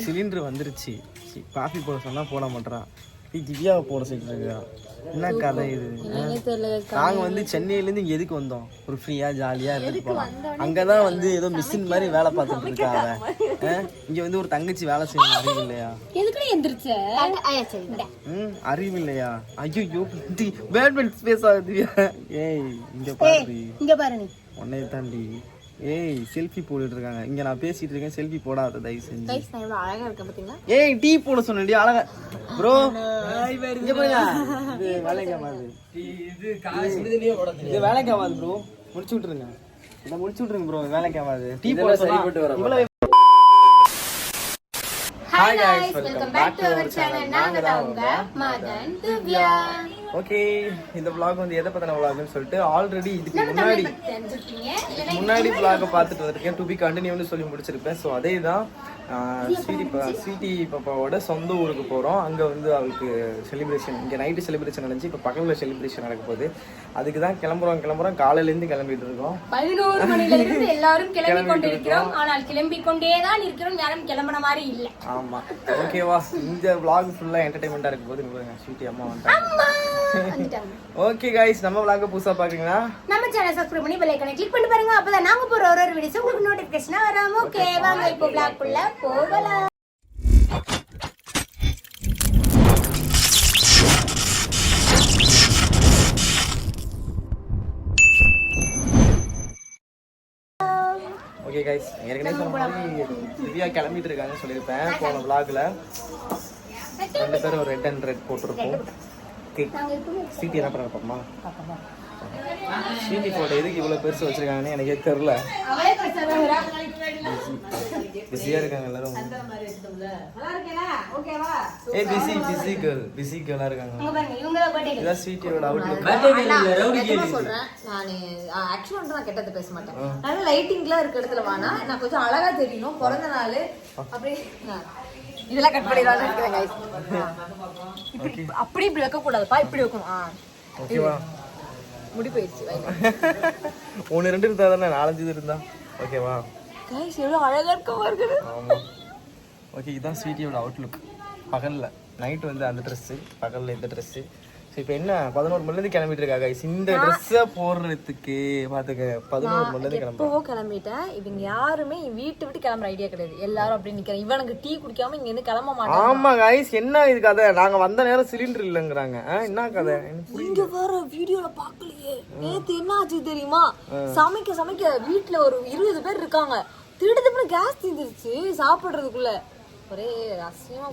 Cylinder வந்துருச்சு. Coffee போட சொன்னா போட மாட்டான் திவ்யாவை போட சொல்லிட்டு இருக்கா என்ன கதை இது? நாங்க வந்து சென்னையில இருந்து இங்க எதுக்கு வந்தோம்? ஒரு ஃப்ரீயா ஜாலியா இருந்துட்டு போலாம். அங்கதான் வந்து ஏதோ மிஷின் மாதிரி வேலை பார்த்துட்டு இருக்கா. அவ ஆ? இங்க வந்து ஒரு தங்கச்சி வேலை செய்யணும். அறிவு இல்லையா? ம் அறிவு இல்லையா? ஐயோ பேட்மெண்ட் ஸ்பேஸ் ஆகுது ஏய் இங்க பாரு. இங்க பாரு நீ. உன்னைய தாண்டி ஏய் செல்ஃபி போட்டுட்டு இருக்காங்க இங்க நான் பேசிட்டு இருக்கேன் செல்ஃி போடாத தயவு செஞ்சு. கைஸ் நான் எவ்வளவு அழகா இருக்கேன் பாத்தீங்களா? ஏய் டீ போட சொன்னடி அழகா. ப்ரோ இங்க பாருங்க. இது வேலைக்கு ஆகாது இது வேலைக்கு ஆகாது ப்ரோ முடிச்சு விட்டுருங்க. இதை முடிச்சு விட்டுருங்க ப்ரோ வேலைக்கு ஆகாது டீ போட சொன்னா இவ்வளவு hi guys welcome back to our channel நாங்க தான் உங்க மதன் திவ்யா ஓகே இந்த vlog வந்து எதை பத்தின vlogனு சொல்லிட்டு ஆல்ரெடி இதுக்கு முன்னாடி தெரிஞ்சிருக்கீங்க முன்னாடி vlog பார்த்துட்டு வந்திருக்கேன் டு பி கண்டினியூன்னு சொல்லி முடிச்சிருப்பேன் ஸோ அதே தான் ஸ்வீட்டி பா- ஸ்வீட்டி பாப்பாவோட சொந்த ஊருக்கு போகிறோம் அங்கே வந்து அவளுக்கு செலிப்ரேஷன் இங்கே நைட்டு செலிப்ரேஷன் நடந்துச்சு இப்போ பக்கத்தில் செலிப்ரேஷன் நடக்க போகுது அதுக்கு தான் கிளம்புறோம் கிளம்புறோம் காலையிலேருந்து கிளம்பிட்டு இருக்கோம் பதினோரு மணில இருந்து எல்லாரும் கிளம்பி கொண்டிருக்கிறோம் ஆனால் கிளம்பி கொண்டே தான் இருக்கிறோம் யாரும் கிளம்பின மாதிரி இல்ல ஆமாம் ஓகேவா இந்த vlog ஃபுல்லாக என்டர்டைன்மெண்ட்டாக இருக்க போது பாருங்க ஸ்வீட்டி அம்மா வந்துட்டாங்க. ஓகே guys நம்ம vlog புதுசாக பார்க்குறீங்கன்னா நம்ம சேனல் சப்ஸ்கிரைப் பண்ணி பெல் ஐகானை கிளிக் பண்ணி பாருங்க. அப்பதான் நாங்க போற ஒரு ஒரு வீடியோஸ் உங்களுக்கு நோட்டிபிகேஷனா வராம. ஓகே வாங்க இப்போ vlog குள்ள போகலாம். ஓகே கைஸ் ஏற்கனவே சொன்ன மாதிரி திவ்யா கிளம்பிட்டு இருக்காங்கன்னு சொல்லியிருப்பேன். போன vlogல ரெண்டு பேரும் ஒரு ரெட் அண்ட் ரெட் போட்டிருப்போம். சீட்டி என்ன பண்ண பார்ப்போமா? சீட்டி போட்ட எதுக்கு இவ்வளோ பெருசு வச்சிருக்காங்கன்னு எனக்கே தெரில பிஸியாக இருக்காங்க எல்லாரும். A busy busy girl busy கேர்ளாக இருக்காங்க. அங்க பாருங்க இவங்க பர்த்டே இதான் ஸ்வீட்டியோட அவுட்லுக் நிஜமா சொல்றேன் நானு ஆக்சுவலா வந்து நான் கெட்டது பேச மாட்டேன். அதனால லைட்டிங்லாம் இருக்க இடத்துல வேணா நான் கொஞ்சம் அழகா தெரியணும் பிறந்த நாள் அப்படி ஆ. இதெல்லாம் கட் பண்ணிடலாம் நினைக்கிறேன் guys. ஆ. இப்படி அப்படி இப்படி வைக்க கூடாதுப்பா இப்படி வைக்கணும் ஆ. ஓகேவா முடி போயிடுச்சு ஒன்று ரெண்டு இருந்தா தானே நாலஞ்சு இது இருந்தா ஓகேவா கைஸ் எவ்வளோ அழகாக இருக்க இருக்குது ஓகே இதுதான் ஸ்வீட்டியோட அவுட்லுக் பகலில். நைட் வந்து அந்த ட்ரெஸ்ஸு பகலில் இந்த ட்ரெஸ்ஸு ஸோ இப்போ என்ன? பதினோரு மணிலேருந்து கிளம்பிட்டு இருக்கா guys? இந்த ட்ரெஸ்ஸை போடுறதுக்கு பார்த்துக்க பதினோரு மணிலேருந்து கிளம்புறோம் எப்பவோ கிளம்பிட்டேன் இவங்க யாருமே வீட்டை விட்டு கிளம்புற ஐடியா கிடையாது. எல்லாரும் அப்படி நிக்கிறேன் இவனுக்கு டீ குடிக்காம இங்க இருந்து கிளம்ப மாட்டான் ஆமா guys. என்ன இது கதை? நாங்க வந்த நேரம் சிலிண்டர் இல்லைங்கிறாங்க. என்ன கதை. இங்க வர வீடியோல பாக்கலையே. நேத்து என்ன ஆச்சு தெரியுமா? சமைக்க சமைக்க வீட்ல ஒரு இருபது பேர் இருக்காங்க. திடீர்னு கேஸ் தீந்துருச்சு சாப்பிடுறதுக்குள்ள. ஒரே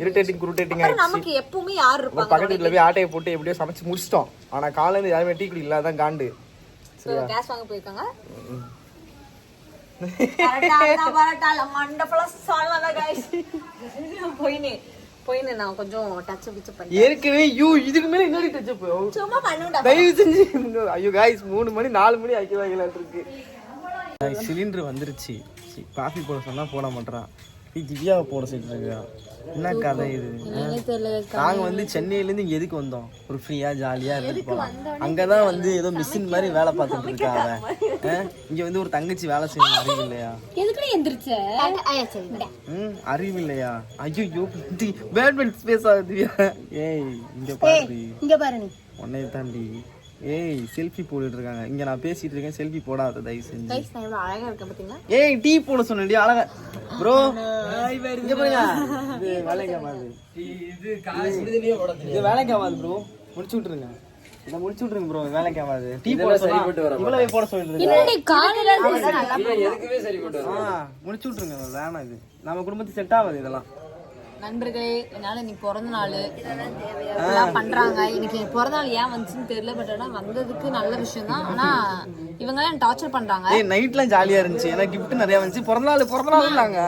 இரிட்டேட்டிங் குருட்டேட்டிங் அப்புறம் நமக்கு எப்பவுமே யார் ஒரு இருப்பாங்க? பக்கத்து வீட்டில் போய் ஆட்டையை போட்டு எப்படியோ சமைச்சு முடிச்சிட்டோம். ஆனா காலையில யாருமே டீ குடி இல்லாதான் காண்டு. கேஸ் வாங்க போயிருக்காங்க? ஏற்கனவே ஐயோ இதுக்கு மேல இன்னொரு டச் சும்மா பண்ணுடா. தயவு செஞ்சு ஐயோ காய்ஸ் மூணு மணி நாலு மணி ஆக்கி வாங்கலாம் இருக்கு. சிலிண்டர் வந்துருச்சு. காஃபி போட சொன்னா போட மாட்டான் திவ்யாவை போட சொல்லிட்டு இருக்கா என்ன கதை இது? நாங்க வந்து சென்னையில இருந்து இங்க எதுக்கு வந்தோம்? ஒரு ஃப்ரீயா ஜாலியா இருந்துட்டு போலாம். அங்கதான் வந்து ஏதோ மிஷின் மாதிரி வேலை பார்த்துட்டு இருக்கா அவ ஆ? இங்க வந்து ஒரு தங்கச்சி வேலை செய்யணும் அறிவு இல்லையா? ம் அறிவு இல்லையா? ஐயோ பேட்மெண்ட் ஸ்பேஸ் ஆகுது ஏய் இங்க பாரு இங்க பாரு நீ. உன்னைய தாண்டி ஏய் செல்ஃபி போட்டுட்டு இருக்காங்க இங்க நான் பேசிட்டு இருக்கேன் செல்ஃபி போடாத தயவு செஞ்சு. கைஸ் நான் எவ்வளவு அழகா இருக்கேன் பாத்தீங்களா? ஏய் டீ போட சொன்னடி அழகா. ப்ரோ. இங்க பாருங்க. இது வேலைக்கு ஆகாது. இது வேலைக்கு ஆகாது ப்ரோ முடிச்சு விட்டுருங்க. இதை முடிச்சு விட்டுருங்க ப்ரோ வேலைக்கு ஆகாது. டீ போட சொன்னா இவ்வளவு போட சொல்லிட்டு இருக்கா. என்னடி காலையில ஆ முடிச்சு விட்டுருங்க வேணாம் இது. நம்ம குடும்பத்துக்கு செட் ஆகாது இதெல்லாம். நண்பர்களே என்னால நீ பிறந்த நாள். இதெல்லாம் பண்றாங்க. இன்னைக்கு என் பிறந்த நாள் ஏன் வந்துச்சுன்னு தெரியல பட் ஆனா வந்ததுக்கு நல்ல விஷயம் தான் ஆனா இவங்க எல்லாம் டார்ச்சர் பண்றாங்க. ஏய் நைட்லாம் ஜாலியா இருந்துச்சு. ஏன்னா கிஃப்ட் நிறைய வந்துச்சு. பிறந்த நாள் பிறந்த நாள் நாங்க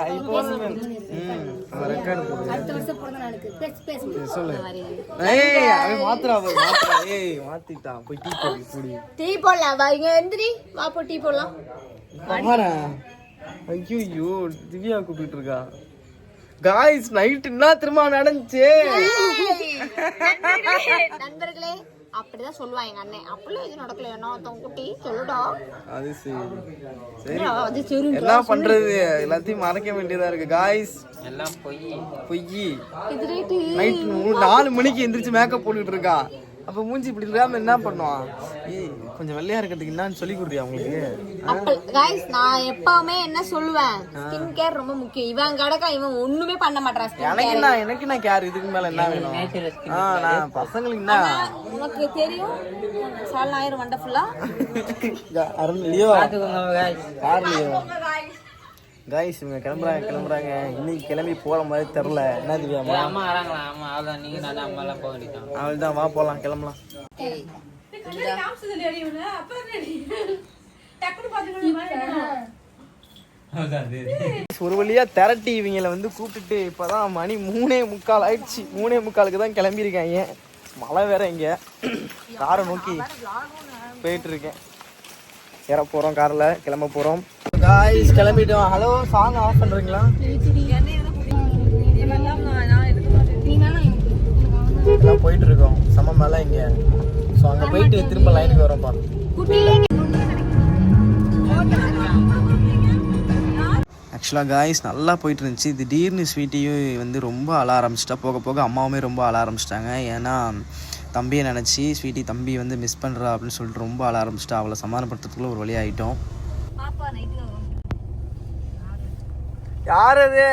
அடுத்த வருஷம் பிறந்த நாளுக்கு. பேசு பேசு சொல்லு. ஏய் அவன் மாத்துறா போய் மாத்துறா. ஏய் மாத்திட்டான். போய் டீ போடு குடி டீ போடலாம் வா இங்க எந்திரி. வா போ டீ போடலாம். ஐயோ திவ்யா கூப்பிட்டு இருக்கா காய்ஸ் நைட் என்ன திரும்ப நடந்துச்சு? நண்பர்களே அப்படிதான் சொல்லுவான் எங்க அண்ணன் அப்படிலாம் இது நடக்கல. என்ன ஒருத்தன் குட்டி சொல்லுடா. அது சரி. சரி. அது சரி. என்ன பண்றது? எல்லாத்தையும் மறைக்க வேண்டியதா இருக்கு. காய்ஸ் எல்லாம் பொய். பொய். இது ரேட்டு நைட் நாலு மணிக்கு எந்திரிச்சு மேக்கப் போட்டுக்கிட்டு இருக்கா. அப்ப மூஞ்சி இப்படி இல்லாம என்ன பண்ணுவான்? ஏய் கொஞ்சம் வெள்ளையா இருக்கிறதுக்கு என்னன்னு சொல்லி கொடுறியா உங்களுக்கு அப்ப guys நான் எப்பவுமே என்ன சொல்லுவேன்? ஸ்கின் கேர் ரொம்ப முக்கியம். இவன் கடக்கா இவன் ஒண்ணுமே பண்ண மாட்டான் எனக்கு. என்ன எனக்கு என்ன கேர் இதுக்கு மேல என்ன வேணும்? ஆ நான் பசங்களுக்கு என்ன? உனக்கு தெரியும்? சால் ஆயிரம் வண்டர்ஃபுல்லா அருண் லியோ. பார்த்துக்கோங்க guys. Car Leo? காய்ஸ் இவங்க கிளம்புறாங்க கிளம்புறாங்க. இன்னைக்கு கிளம்பி போற மாதிரி தெரில என்ன திவ்யாமா அம்மா? வராங்களா? அம்மா அவ்வளோதான் நீங்க நல்லா அம்மா எல்லாம் போக வேண்டியதான் அவள் தான் வா போலாம் கிளம்பலாம். ஒரு வழியா திரட்டி இவங்கள வந்து கூப்பிட்டுட்டு இப்பதான் மணி மூணே முக்கால் ஆயிடுச்சு. மூணே முக்காலுக்கு தான் கிளம்பியிருக்காங்க மழை வேற இங்க. காரை நோக்கி போயிட்டு இருக்கேன். ஏற போறோம் கார்ல கிளம்ப போறோம். காய்ஸ் கிளம்பிட்டோம். ஹலோ சாங் ஆஃப் பண்றீங்களா? எல்லாம் போயிட்டு இருக்கோம் செம்ம மேல இங்க. ஸோ அங்க போயிட்டு திரும்ப லைனுக்கு வரோம்ப்பா ஆக்சுவலாக காய்ஸ் நல்லா போயிட்டு இருந்துச்சு திடீர்னு ஸ்வீட்டியும் வந்து ரொம்ப அழ ஆரம்பிச்சிட்டா. போக போக அம்மாவுமே ரொம்ப அழ ஆரம்பிச்சிட்டாங்க. ஏன்னா தம்பியை நினச்சி ஸ்வீட்டி தம்பி வந்து மிஸ் பண்ணுறா அப்படின்னு சொல்லிட்டு ரொம்ப அழ ஆரம்பிச்சிட்டா. அவளை சமாதானப்படுத்துறதுக்குள்ள ஒரு வழி ஆகிட்டோம் யார் அது?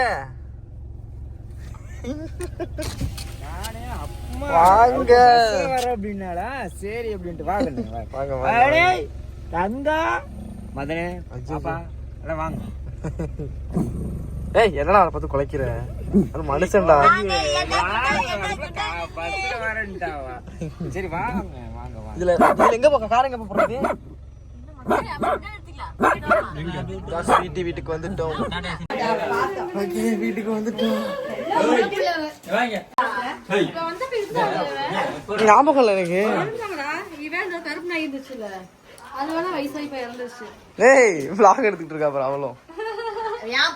வாங்க. வர அப்படின்னாடா சரி அப்படின்ட்டு. வாங்க வாங்க தங்கா மதனே. வாங்க. ஏய் என்னடா அவரை பார்த்து குலைக்கிற? அது மனுஷன்டா. சரி வாங்க வாங்க இதுல இதுல எங்க போக கார் எங்க போறது? வீட்டு வீட்டுக்கு வந்துட்டோம். வீட்டுக்கு வந்துட்டோம் ஞாபகம் இல்லை எனக்கு. ஏய் vlog எடுத்துக்கிட்டு இருக்கா அப்புறம் அவளும். என்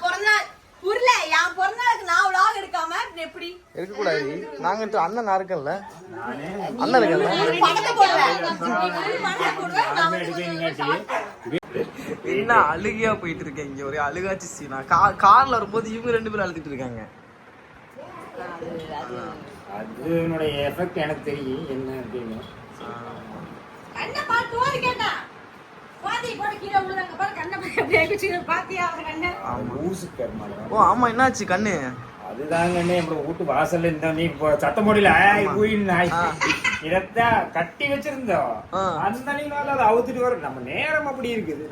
புரியல என் பிறந்த நாளுக்கு நான் vlog எடுக்காம எப்படி? இருக்கக்கூடாது. நாங்க இப்ப அண்ணன் நான். இருக்கேன்ல அண்ணன் இருக்கேன்ல படத்தை போடுவேன் என்ன அழுகையா போயிட்டு இருக்கேன் இங்க ஒரே அழுகாச்சு சீனா கார்ல வரும்போது இவங்க ரெண்டு பேரும் அழுதுட்டு இருக்காங்க. அதனுடைய எஃபெக்ட் எனக்கு தெரியும். என்ன அப்படின்னு. ஓ ஆமா என்னாச்சு கண்ணு? அதுதாங்க அப்புறம் வீட்டு வாசல்ல இருந்த நீ நாய். ஆ. இதத்தான் கட்டி வச்சிருந்தோம். அந்த நீங்களால அதை அவுத்துட்டு வரும் நம்ம நேரம் அப்படி இருக்குது?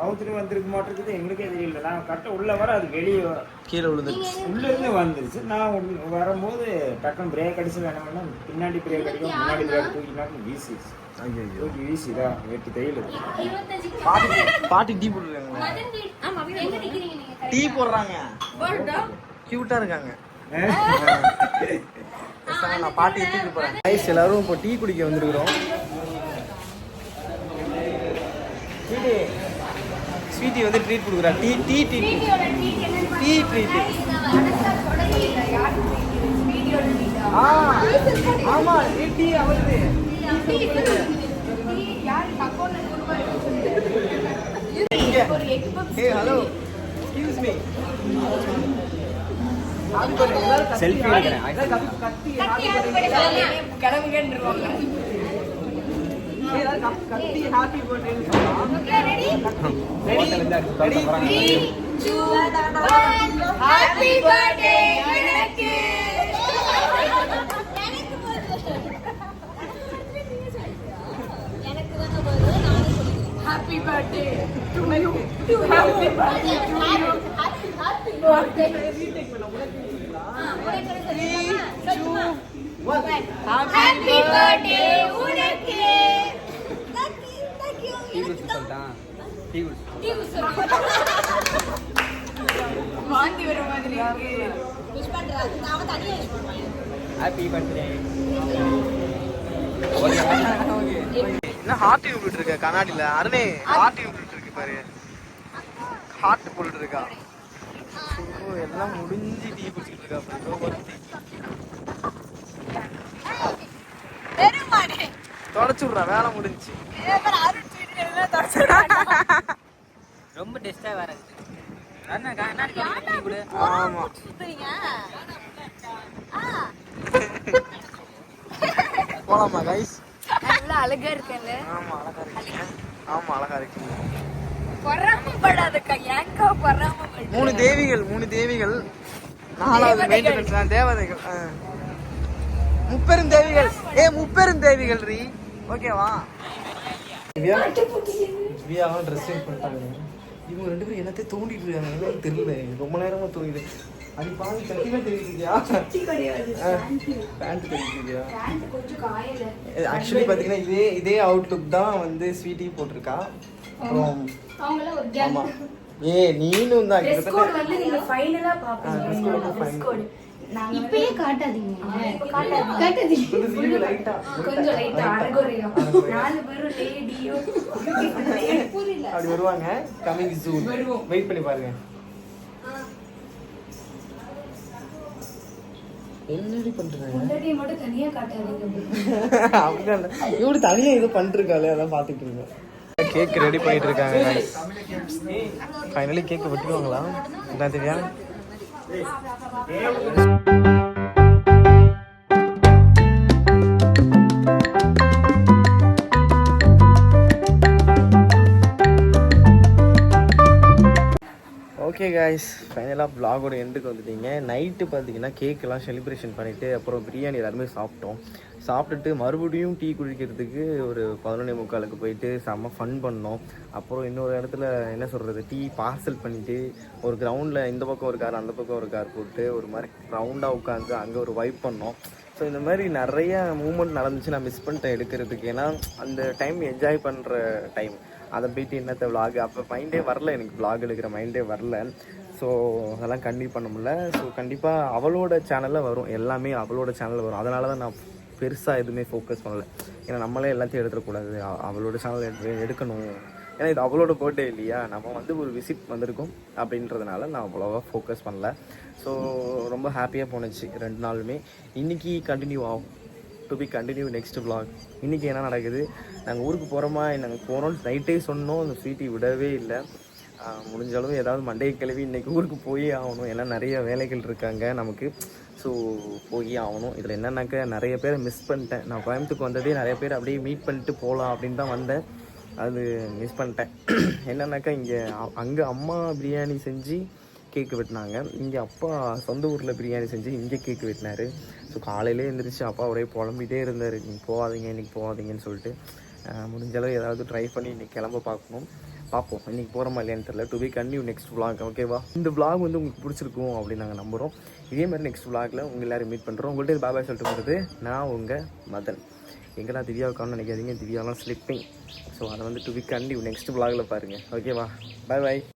அவுத்துட்டு வந்திருக்க மாட்டிருக்குது எங்களுக்கே தெரியல. நான் கட்ட உள்ள வர அது வெளியே கீழே விழுந்துருச்சு. உள்ள இருந்து வந்துருச்சு. நான் வரும்போது டக்குன்னு பிரேக் அடிச்சு வேணும்னா பின்னாடி பிரேக் அடிக்கும் முன்னாடி பிரேக் தூக்கினாலும் வீசிடுச்சு ஐயோ தூக்கி வீசிதான் வெட்டி தையல் பாட்டி பாட்டி டீ போட்டுருக்காங்க டீ. போடுறாங்க. கியூட்டா இருக்காங்க. நான் பாட்டி எடுத்துட்டு போறேன். ஐஸ் எல்லாரும் இப்போ டீ குடிக்க வந்திருக்கிறோம். ஸ்வீட்டி. ஸ்வீட்டி வந்து ட்ரீட் கொடுக்குறா. Tea tea tea tea. Treat ஆ? ஆமா டீ அவருது. செல்ஃபி எடுக்கிறேன். கத்தி ஹாப்பி பர்த்டே ஹாப்பி பர்த்டே எனக்கு happy birthday to you happy birthday to you happy birthday happy birthday உனக்கு வாந்தி வர மாதிரி இருக்கு விஷ் பண்றாரு அவன் தனியா விஷ் பண்ணுவான் ஹாப்பி பர்த்டே என்ன ஹார்ட் விட்டுட்டு இருக்க? கண்ணாடியில? அருணே ஹார்ட் விட்டுட்டு இருக்கு பாரு. ஹார்ட் போட்டுட்டு இருக்கா? எல்லாம் முடிஞ்சு டீ குடிச்சிட்டு இருக்கா தொடச்சு விட்றா வேலை முடிஞ்சுச்சு ரொம்ப டெஸ்டா வேற ஆமா. போலாமா கைஸ் நல்லா அழகா இருக்கேன்ல ஆமா அழகா இருக்கீங்க. ஆமா அழகா இருக்கீங்க. பொறாமப்படாதக்கா ஏங்கா பொறாமப்பட. மூணு தேவிகள் மூணு தேவிகள். நாலாவது மெயின்டெனன்ஸ் தான் தேவதைகள். ஆ. முப்பெரும் தேவிகள். ஏ முப்பெரும் தேவிகள் ரீ. ஓகேவா? திவ்யா திவ்யாவும் ட்ரெஸ் சேஞ்ச் பண்ணிட்டாங்க. இவங்க ரெண்டு பேரும் என்னத்தை தோண்டிட்டு இருக்காங்க தெரியல. ரொம்ப நேரமா தோண்டிட்டு அது பாதி சத்தியமே தெரியுதுயா பேண்ட் தெரியுதுயா ஆக்சுவலி பார்த்தீங்கன்னா இதே இதே அவுட்லுக் தான் வந்து ஸ்வீட்டி போட்டிருக்கா. அப்புறம் அவங்கள ஒரு கேங் ஆமா. ஏ நீனும் தான் ட்ரெஸ் கிட்டத்தட்ட. கோட் வந்து நீங்க ஃபைனலா பாப்பீங்க ட்ரெஸ் கோட் இப்பயே காட்டாதீங்க. காட்டாதீங்க. கொஞ்சம் லைட்டா கொஞ்சம் லைட்டா அரகுறையும் நாலு பேரும் லேடியும் புரியல அப்படி வருவாங்க. கமிங் சூன் வெயிட் பண்ணி பாருங்க. என்னடி பண்றாங்க? மட்டும் தனியா காட்டாதீங்க. இல்ல. இவரு தனியா ஏதோ பண்ணிருக்காளே அதான் பாத்துட்டு இருக்கேன். கேக் ரெடி பண்ணிட்டு இருக்காங்க ஃபைனலி கேக் வெட்டுவாங்களா என்ன தெரியா? கைஸ் ஃபைனலாக ப்ளாகோட எண்டுக்கு வந்துட்டீங்க. நைட்டு பார்த்தீங்கன்னா கேக்கெல்லாம் செலிப்ரேஷன் பண்ணிவிட்டு அப்புறம் பிரியாணி எல்லாருமே சாப்பிட்டோம். சாப்பிட்டுட்டு மறுபடியும் டீ குடிக்கிறதுக்கு ஒரு பதினொன்னே முக்காலுக்கு போயிட்டு செம்ம ஃபன் பண்ணோம். அப்புறம் இன்னொரு இடத்துல என்ன சொல்கிறது டீ பார்சல் பண்ணிவிட்டு ஒரு கிரவுண்டில் இந்த பக்கம் ஒரு கார் அந்த பக்கம் ஒரு கார் போட்டு ஒரு மாதிரி ரவுண்டாக உட்காந்து அங்கே ஒரு வைப் பண்ணோம். ஸோ இந்த மாதிரி நிறைய மூமெண்ட் நடந்துச்சு. நான் மிஸ் பண்ணிட்டேன் எடுக்கிறதுக்கு. ஏன்னா அந்த டைம் என்ஜாய் பண்ணுற டைம் அதை போயிட்டு என்னத்த விலாக் அப்போ மைண்டே வரல எனக்கு விலாக் எடுக்கிற மைண்டே வரல. ஸோ அதெல்லாம் கண்டிப்பாக பண்ண முடியல. ஸோ கண்டிப்பாக அவளோட சேனலில் வரும். எல்லாமே அவளோட சேனலில் வரும். அதனால தான் நான் பெருசாக எதுவுமே ஃபோக்கஸ் பண்ணல. ஏன்னா நம்மளே எல்லாத்தையும் எடுத்துடக்கூடாது அவளோட சேனல் எடு எடுக்கணும். ஏன்னா இது அவளோட பர்த்டே இல்லையா? நம்ம வந்து ஒரு விசிட் வந்திருக்கோம் அப்படின்றதுனால நான் அவ்வளோவா ஃபோக்கஸ் பண்ணல. ஸோ ரொம்ப ஹாப்பியாக போணுச்சு. ரெண்டு நாளுமே. இன்றைக்கி கண்டினியூ ஆகும். To be continue next vlog இன்றைக்கி என்ன நடக்குது? நாங்கள் ஊருக்கு போகிறோமா நாங்கள் போகிறோம்னு நைட்டே சொன்னோம். அந்த ஸ்வீட்டி விடவே இல்லை. முடிஞ்ச அளவு ஏதாவது மண்டையை கிளவி இன்றைக்கி ஊருக்கு போயே ஆகணும். ஏன்னா நிறைய வேலைகள் இருக்காங்க நமக்கு. ஸோ போய் ஆகணும். இதில் என்னென்னாக்க நிறைய பேரை மிஸ் பண்ணிட்டேன். நான் கோயம்புத்தூருக்கு வந்ததே நிறைய பேர் அப்படியே மீட் பண்ணிட்டு போகலாம் அப்படின்னு தான் வந்தேன். அது மிஸ் பண்ணிட்டேன். என்னென்னாக்கா இங்கே அங்கே அம்மா பிரியாணி செஞ்சு கேக்கு வெட்டினாங்க. இங்கே அப்பா சொந்த ஊரில் பிரியாணி செஞ்சு இங்கே கேக்கு வெட்டினார். ஸோ காலையிலே எழுந்திரிச்சு அப்பா ஒரே புலம்பிகிட்டே இருந்தார். நீங்கள் போகாதீங்க இன்னைக்கு போகாதீங்கன்னு சொல்லிட்டு முடிஞ்சளவு முடிஞ்ச அளவு ஏதாவது ட்ரை பண்ணி இன்றைக்கி கிளம்ப பார்க்கணும். பார்ப்போம். இன்றைக்கி போகிறோமா இல்லையான்னு தெரியல. To be continue next vlog ஓகேவா இந்த விளாக் வந்து உங்களுக்கு பிடிச்சிருக்கும் அப்படின்னு நாங்கள் நம்புகிறோம் இதே மாதிரி நெக்ஸ்ட் விளாகில் உங்கள் எல்லோரும் மீட் பண்ணுறோம் உங்கள்கிட்ட பாபாய் சொல்லிட்டு போகிறது நான் உங்கள் மதன். எங்கெல்லாம் திவ்யாவுக்கான நினைக்காதீங்க. திவ்யாலாம் ஸ்லிப்பிங் ஸோ அதை வந்து டு பி கண்டினியூ நெக்ஸ்ட் விளாகில் பாருங்கள் ஓகேவா பாய் பாய்